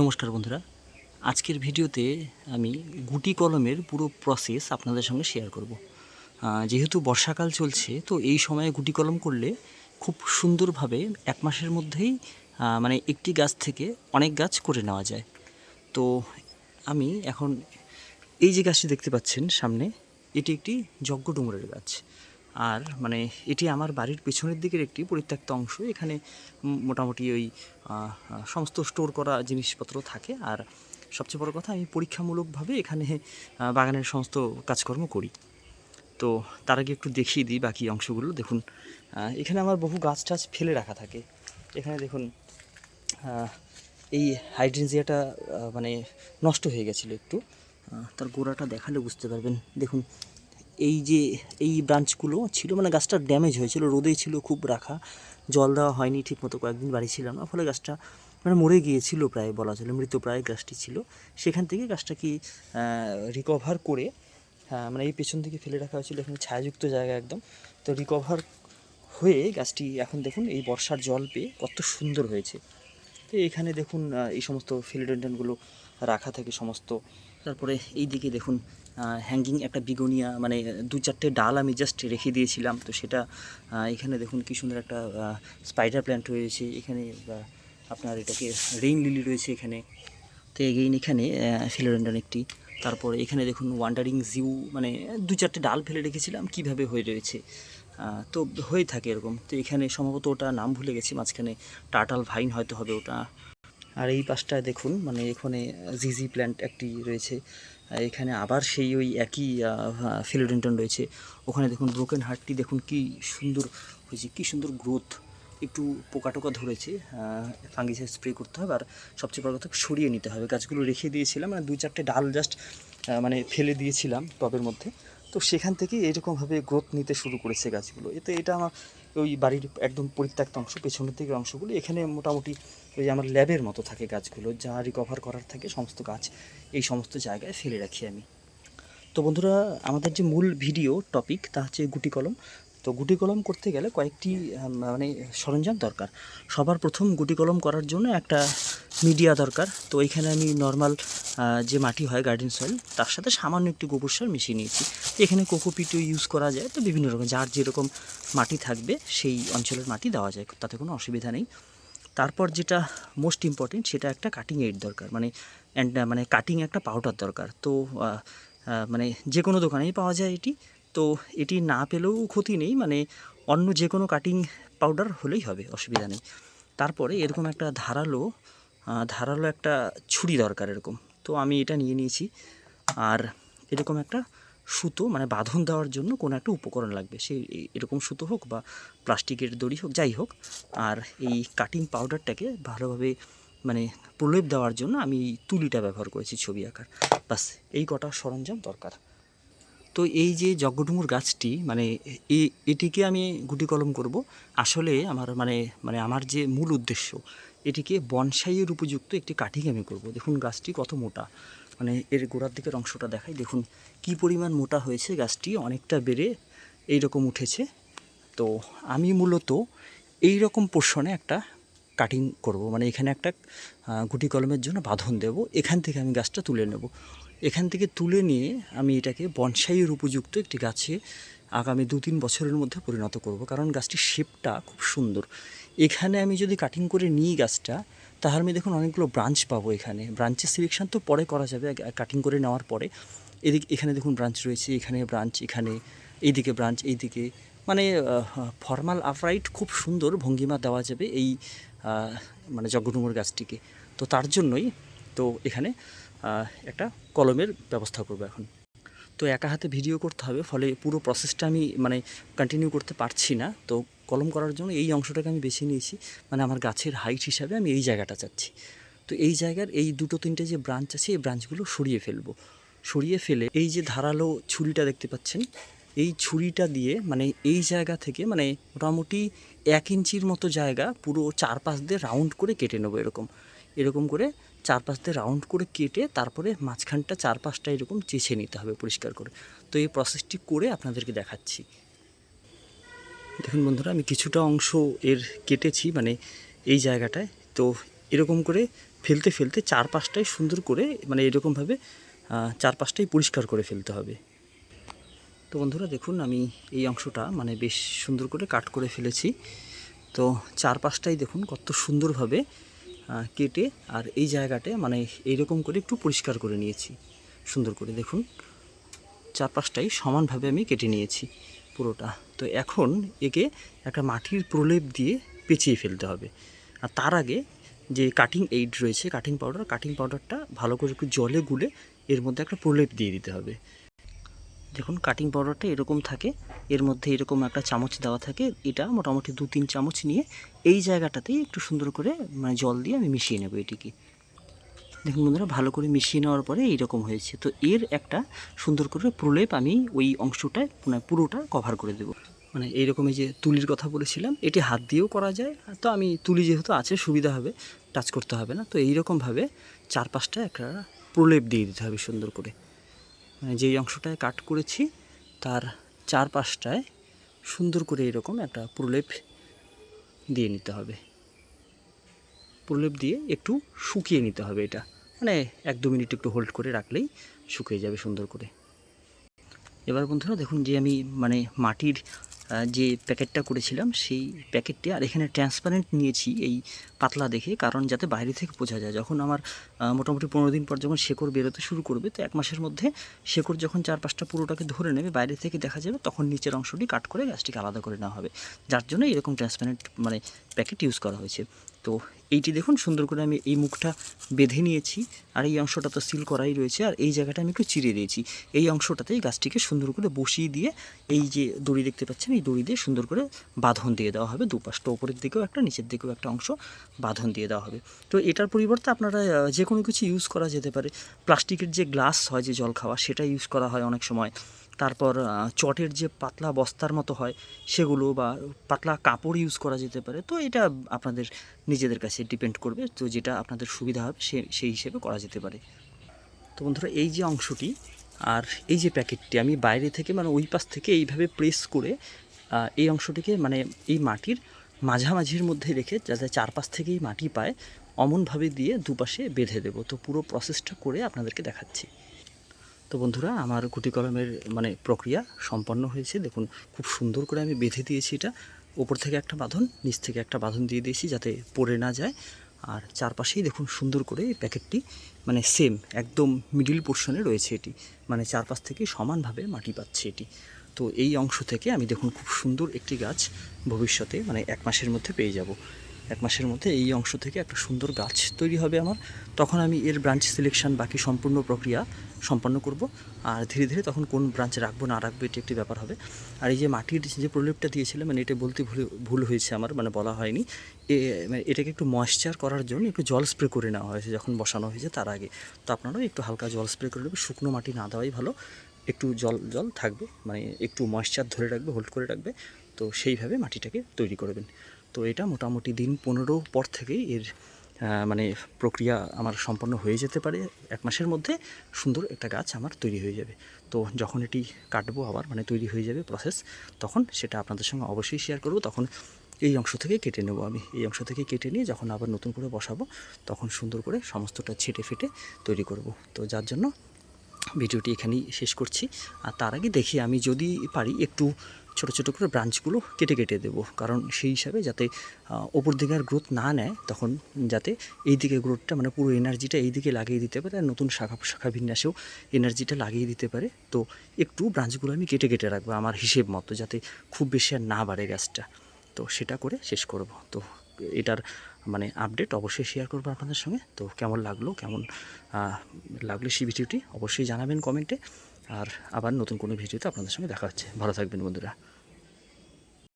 নমস্কার বন্ধুরা। আজকের ভিডিওতে আমি গুটি কলমের পুরো প্রসেস আপনাদের সঙ্গে শেয়ার করব। যেহেতু বর্ষাকাল চলছে, তো এই সময়ে গুটি কলম করলে খুব সুন্দরভাবে এক মাসের মধ্যেই মানে একটি গাছ থেকে অনেক গাছ করে নেওয়া যায়। তো আমি এখন এই যে গাছটি দেখতে পাচ্ছেন সামনে, এটি একটি যজ্ঞ ডুমুরের গাছ। আর মানে এটি আমার বাড়ির পেছনের দিকের একটি পরিত্যক্ত অংশ। এখানে মোটামুটি ওই সমস্ত স্টোর করা জিনিসপত্র থাকে। আর সবচেয়ে বড় কথা, আমি পরীক্ষামূলকভাবে এখানে বাগানের সমস্ত কাজকর্ম করি। তো তার আগে একটু দেখিয়ে দিই বাকি অংশগুলো। দেখুন এখানে আমার বহু গাছ টাছ ফেলে রাখা থাকে। এখানে দেখুন এই হাইড্রেনজিয়াটা মানে নষ্ট হয়ে গেছিল একটু। তার গোড়াটা দেখালে বুঝতে পারবেন। দেখুন এই যে, এই ব্রাঞ্চগুলো ছিল মানে গাছটা ড্যামেজ হয়েছিল রোদেই ছিল, খুব রাখা। জল দেওয়া হয়নি, ঠিকমতো কয়েকদিন বাড়ি ছিলাম না, ফলে গাছটা মানে মরে গিয়েছিল প্রায়, বলা চলে, মৃত প্রায় গাছটি ছিল। সেখান থেকে গাছটাকে রিকভার করে হ্যাঁ মানে এই পেছন দিকে ফেলে রাখা হয়েছিল, এখানে ছায়াযুক্ত জায়গা একদম। তো রিকভার হয়ে গাছটি, এখন দেখুন এই বর্ষার জল পেয়ে কত সুন্দর হয়েছে। তো এখানে দেখুন এই সমস্ত ফিলিডেন্ডনগুলো রাখা থাকে, সমস্ত তারপরে এই দিকে দেখুন হ্যাঙ্গিং একটা বিগোনিয়া মানে দু চারটে ডাল আমি জাস্ট রেখে দিয়েছিলাম। তো সেটা এখানে দেখুন কি সুন্দর একটা স্পাইডার প্ল্যান্ট রয়েছে। এখানে আপনার এটাকে রেইন লিলি রয়েছে এখানে। তো এগেইন এখানে ফিলোরেন্ডন একটি। তারপরে এখানে দেখুন ওয়ান্ডারিং জিউ মানে দু চারটে ডাল ফেলে রেখেছিলাম, কীভাবে হয়ে রয়েছে। তো হয়ে থাকে এরকম। তো এখানে সম্ভবত ওটা নাম ভুলে গেছি, মাঝখানে টাটাল ভাইন হয়তো হবে ওটা। আর এই পাশটায় দেখুন মানে এখানে জিজি প্ল্যান্ট একটি রয়েছে। এখানে আবার সেই ওই একই ফিলোডেন্টন রয়েছে। ওখানে দেখুন ব্রোকেন হার্টটি দেখুন কি সুন্দর হয়েছে, কি সুন্দর গ্রোথ একটু পোকা টোকা ধরেছে ফাঙ্গিসাইড স্প্রে করতে হবে আর সবচেয়ে বড় কথা সরিয়ে নিতে হবে। গাছগুলো রেখে দিয়েছিলাম মানে দুই চারটে ডাল জাস্ট মানে ফেলে দিয়েছিলাম টবের মধ্যে। তো সেখান থেকে এরকমভাবে গ্রোথ নিতে শুরু করেছে গাছগুলো। এতে এটা আমার ওই বাড়ির একদম পরিত্যক্ত অংশ, পেছনের দিকের অংশগুলো। এখানে মোটামুটি ওই আমার ল্যাবের মতো থাকে গাছগুলো যা রিকভার করার থাকে সমস্ত গাছ, এই সমস্ত জায়গায় ফেলে রাখি আমি। তো বন্ধুরা, আমাদের যে মূল ভিডিও, টপিক, তা হচ্ছে গুটি কলম। তো গুটি কলম করতে গেলে কয়েকটি মানে সরঞ্জাম দরকার। সবার প্রথম গুটি কলম করার জন্য একটা মিডিয়া দরকার। তো এখানে আমি নর্মাল যে মাটি হয় গার্ডেন সয়েল তার সাথে সামান্য একটি গোবর সার মিশিয়ে নিয়েছি। তো এখানে কোকোপিটও ইউজ করা যায়। তো বিভিন্ন রকম, যার যেরকম মাটি থাকবে, সেই অঞ্চলের মাটি দেওয়া যায়, তাতে কোনো অসুবিধা নেই। তারপর যেটা মোস্ট ইম্পর্টেন্ট সেটা একটা কাটিং এইড দরকার। মানে অ্যান্ড মানে কাটিং একটা পাউডার দরকার। তো মানে যে কোনো দোকানেই পাওয়া যায় এটি। তো এটি না পেলেও ক্ষতি নেই মানে অন্য যে কোনো কাটিং পাউডার হলেই হবে, অসুবিধা নেই। তারপরে এরকম একটা ধারালো ধারালো একটা ছুরি দরকার এরকম। তো আমি এটা নিয়ে নিয়েছি। আর এরকম একটা সুতো মানে বাঁধন দেওয়ার জন্য কোনো একটা উপকরণ লাগবে। এ- এরকম সুতো হোক বা প্লাস্টিকের দড়ি হোক, যাই হোক। আর এই কাটিং পাউডারটাকে ভালোভাবে মানে প্রলেপ দেওয়ার জন্য আমি তুলিটা ব্যবহার করেছি ছবি আঁকার। বাস এই কটা সরঞ্জাম দরকার। তো এই যে যজ্ঞডুমুর গাছটি মানে এটিকে আমি গুটি কলম করব। আসলে আমার মানে মানে আমার যে মূল উদ্দেশ্য, এটিকে বনসাইয়ের উপযুক্ত একটি কাটিং আমি করব। দেখুন গাছটি কত মোটা। মানে এর গোড়ার দিকের অংশটা দেখাই। দেখুন কি পরিমাণ মোটা হয়েছে গাছটি, অনেকটা বেড়ে এই রকম উঠেছে। তো আমি মূলত এই রকম পোর্শনে একটা কাটিং করব। মানে এখানে একটা গুটি কলমের জন্য বাঁধন দেব। এখান থেকে আমি গাছটা তুলে নেব। এখান থেকে তুলে নিয়ে আমি এটাকে বনসাইয়ের উপযুক্ত একটি গাছে আগামী দু তিন বছরের মধ্যে পরিণত করব। কারণ গাছটির শেপটা খুব সুন্দর। এখানে আমি যদি কাটিং করে নিই গাছটা, তাহলে আমি দেখুন অনেকগুলো ব্রাঞ্চ পাবো এখানে। ব্রাঞ্চের সিলেকশন তো পরে করা যাবে কাটিং করে নেওয়ার পরে। এদিকে এখানে দেখুন ব্রাঞ্চ রয়েছে, এখানে ব্রাঞ্চ এখানে এইদিকে ব্রাঞ্চ এইদিকে। মানে ফর্মাল আফরাইট খুব সুন্দর ভঙ্গিমা দেওয়া যাবে এই মানে জগডুমুর গাছটিকে। তো তার জন্যই তো এখানে একটা কলমের ব্যবস্থা করব এখন। তো একা হাতে ভিডিও করতে হবে, ফলে পুরো প্রসেসটা আমি মানে কন্টিনিউ করতে পারছি না। তো কলম করার জন্য এই অংশটাকে আমি বেছে নিয়েছি মানে আমার গাছের হাইট হিসাবে আমি এই জায়গাটা চাচ্ছি। তো এই জায়গার এই দুটো তিনটে যে ব্রাঞ্চ আছে, এই ব্রাঞ্চগুলো সরিয়ে ফেলব। সরিয়ে ফেলে এই যে ধারালো ছুরিটা দেখতে পাচ্ছেন, এই ছুরিটা দিয়ে মানে এই জায়গা থেকে মানে মোটামুটি এক ইঞ্চির মতো জায়গা পুরো চারপাশ দিয়ে রাউন্ড করে কেটে নেব এরকম। এরকম করে চারপাশ দিয়ে রাউন্ড করে কেটে তারপরে মাঝখানটা চারপাশটা এরকম চেছে নিতে হবে পরিষ্কার করে। তো এই প্রসেসটি করে আপনাদেরকে দেখাচ্ছি। দেখুন বন্ধুরা, আমি কিছুটা অংশ এর কেটেছি মানে এই জায়গাটায়। তো এরকম করে ফেলতে ফেলতে চারপাশটাই সুন্দর করে মানে এরকমভাবে চারপাশটাই পরিষ্কার করে ফেলতে হবে। তো বন্ধুরা, দেখুন আমি এই অংশটা মানে বেশ সুন্দর করে কাট করে ফেলেছি। তো চারপাশটাই দেখুন কত সুন্দরভাবে কেটে আর এই জায়গাটা মানে এইরকম করে একটু পরিষ্কার করে নিয়েছি। সুন্দর করে দেখুন, চারপাশটাই সমানভাবে আমি কেটে নিয়েছি পুরোটা। তো এখন একে একটা মাটির প্রলেপ দিয়ে পেঁচিয়ে ফেলতে হবে। আর তার আগে যে কাটিং এইড রয়েছে কাটিং পাউডার কাটিং পাউডারটা ভালো করে একটু জলে গুলে এর মধ্যে একটা প্রলেপ দিয়ে দিতে হবে। দেখুন কাটিং পাউডারটা এরকম থাকে, এর মধ্যে এরকম একটা চামচ দেওয়া থাকে, এটা মোটামুটি দু তিন চামচ নিয়ে এই জায়গাটাতেই একটু সুন্দর করে মানে জল দিয়ে আমি মিশিয়ে নেব এটিকে। দেখুন বন্ধুরা, ভালো করে মিশিয়ে নেওয়ার পরে এইরকম হয়েছে। তো এর একটা সুন্দর করে প্রলেপ আমি ওই অংশটায় মানে পুরোটা কভার করে দেবো। মানে এইরকম এই যে তুলির কথা বলেছিলাম, এটি হাত দিয়েও করা যায়। তো আমি তুলি যেহেতু আছে, সুবিধা হবে টাচ করতে হবে না। তো এইরকমভাবে চারপাশটা একটা প্রলেপ দিয়ে দিতে হবে সুন্দর করে। মানে যেই অংশটায় কাট করেছি, তার চারপাশটায় সুন্দর করে এরকম একটা প্রলেপ দিয়ে নিতে হবে। প্রলেপ দিয়ে একটু শুকিয়ে নিতে হবে এটা। মানে এক দু মিনিট একটু হোল্ড করে রাখলেই শুকিয়ে যাবে সুন্দর করে। এবার বন্ধুরা দেখুন যে আমি মানে মাটির যে প্যাকেটটা করেছিলাম, সেই প্যাকেটটি আর এখানে ট্রান্সপারেন্ট নিয়েছি এই পাতলা দেখে, কারণ যাতে বাইরে থেকে বোঝা যায়। যখন আমার মোটামুটি পনেরো দিন পর যখন শেকড় বেরোতে শুরু করবে, তো এক মাসের মধ্যে শেকড় যখন চার পাঁচটা পুরোটাকে ধরে নেবে, বাইরে থেকে দেখা যাবে, তখন নিচের অংশটি কাট করে গাছটিকে আলাদা করে নেওয়া হবে। যার জন্য এরকম ট্রান্সপারেন্ট মানে প্যাকেট ইউজ করা হয়েছে। তো এইটি দেখুন, সুন্দর করে আমি এই মুখটা বেঁধে নিয়েছি আর এই অংশটা তো সিল করাই রয়েছে আর এই জায়গাটা আমি একটু চিরে দিয়েছি। এই অংশটাতেই গাছটিকে সুন্দর করে বসিয়ে দিয়ে এই যে দড়ি দেখতে পাচ্ছেন, এই দড়ি দিয়ে সুন্দর করে বাঁধন দিয়ে দেওয়া হবে দুপাশটা ওপরের দিকেও একটা, নিচের দিকেও একটা অংশ বাঁধন দিয়ে দেওয়া হবে। তো এটার পরিবর্তে আপনারা যে কোনো কিছু ইউজ করা যেতে পারে। প্লাস্টিকের যে গ্লাস হয়, যে জল খাওয়া, সেটা ইউজ করা হয় অনেক সময়। তারপর চটের যে পাতলা বস্তার মতো হয়, সেগুলো বা পাতলা কাপড় ইউজ করা যেতে পারে। তো এটা আপনাদের নিজেদের কাছে ডিপেন্ড করবে। তো যেটা আপনাদের সুবিধা হবে, সে, সেই হিসেবে করা যেতে পারে। তো বন্ধুরা, এই যে অংশটি আর এই যে প্যাকেটটি, আমি বাইরে থেকে মানে ওই পাশ থেকে এইভাবে প্রেস করে এই অংশটিকে মানে এই মাটির মাঝামাঝির মধ্যে রেখে যাতে চারপাশ থেকেই মাটি পায়, অমনভাবে দিয়ে দুপাশে বেঁধে দেবো। তো পুরো প্রসেসটা করে আপনাদেরকে দেখাচ্ছি। তো বন্ধুরা, আমার গুটি কলমের মানে প্রক্রিয়া সম্পন্ন হয়েছে। দেখুন, খুব সুন্দর করে আমি বেঁধে দিয়েছি এটা। ওপর থেকে একটা বাঁধন, নিচ থেকে একটা বাঁধন দিয়ে দিয়েছি যাতে পড়ে না যায়। আর চারপাশেই দেখুন সুন্দর করে এই প্যাকেটটি মানে সেম একদম মিডিল পোর্শনে রয়েছে এটি। মানে চারপাশ থেকে সমানভাবে মাটি পাচ্ছে এটি। তো এই অংশ থেকে আমি দেখুন খুব সুন্দর একটি গাছ ভবিষ্যতে মানে এক মাসের মধ্যে পেয়ে যাব। এক মাসের মধ্যে এই অংশ থেকে একটা সুন্দর গাছ তৈরি হবে আমার। তখন আমি এর ব্রাঞ্চ সিলেকশন বাকি সম্পূর্ণ প্রক্রিয়া সম্পন্ন করব। আর ধীরে ধীরে তখন কোন ব্রাঞ্চ রাখব, না রাখব, এটি একটি ব্যাপার হবে। আর এই যে মাটির যে প্রলেপটা দিয়েছিলাম মানে এটা বলতে ভুল ভুল হয়েছে আমার মানে বলা হয়নি। মানে এটাকে একটু ময়েশ্চার করার জন্য একটু জল স্প্রে করে নেওয়া হয়েছে যখন বসানো হয়েছে তার আগে। তো আপনারাও একটু হালকা জল স্প্রে করে নেবেন, শুকনো মাটি না দেওয়াই ভালো। একটু জল জল থাকবে মানে একটু ময়েশ্চার ধরে রাখবে হোল্ড করে রাখবে। তো সেইভাবে মাটিটাকে তৈরি করবেন তো এটা মোটামুটি দিন পনেরো পর থেকেই এর মানে প্রক্রিয়া আমার সম্পন্ন হয়ে যেতে পারে। এক মাসের মধ্যে সুন্দর একটা গাছ আমার তৈরি হয়ে যাবে। তো যখন এটি কাটবো আবার মানে তৈরি হয়ে যাবে প্রসেস তখন সেটা আপনাদের সঙ্গে অবশ্যই শেয়ার করব। তখন এই অংশ থেকে কেটে নেব আমি। এই অংশ থেকে কেটে নিয়ে যখন আবার নতুন করে বসাবো, তখন সুন্দর করে সমস্তটা ছেটে ফেটে তৈরি করব। তো যার জন্য ভিডিওটি এখানেই শেষ করছি। আর তার আগে দেখি আমি যদি পারি একটু ছোট ছোট করে ব্রাঞ্চগুলো কেটে কেটে দেবো। কারণ সেই হিসাবে যাতে ওপর দিকে আর গ্রোথ না নেয়, তখন যাতে এই দিকে গ্রোথটা মানে পুরো এনার্জিটা এই দিকে লাগিয়ে দিতে পারে আর নতুন শাখা শাখা বিন্যাসেও এনার্জিটা লাগিয়ে দিতে পারে। তো একটু ব্রাঞ্চগুলো আমি কেটে কেটে রাখব আমার হিসেব মতো, যাতে খুব বেশি আর না বাড়ে গাছটা তো সেটা করে শেষ করব। তো এটার মানে আপডেট অবশ্যই শেয়ার করব আপনাদের সঙ্গে। তো কেমন লাগল কেমন লাগল সেই ভিডিওটি অবশ্যই জানাবেন কমেন্টে আর আবার নতুন কোনো ভিডিওতে আপনাদের সঙ্গে দেখা হচ্ছে। ভালো থাকবেন বন্ধুরা।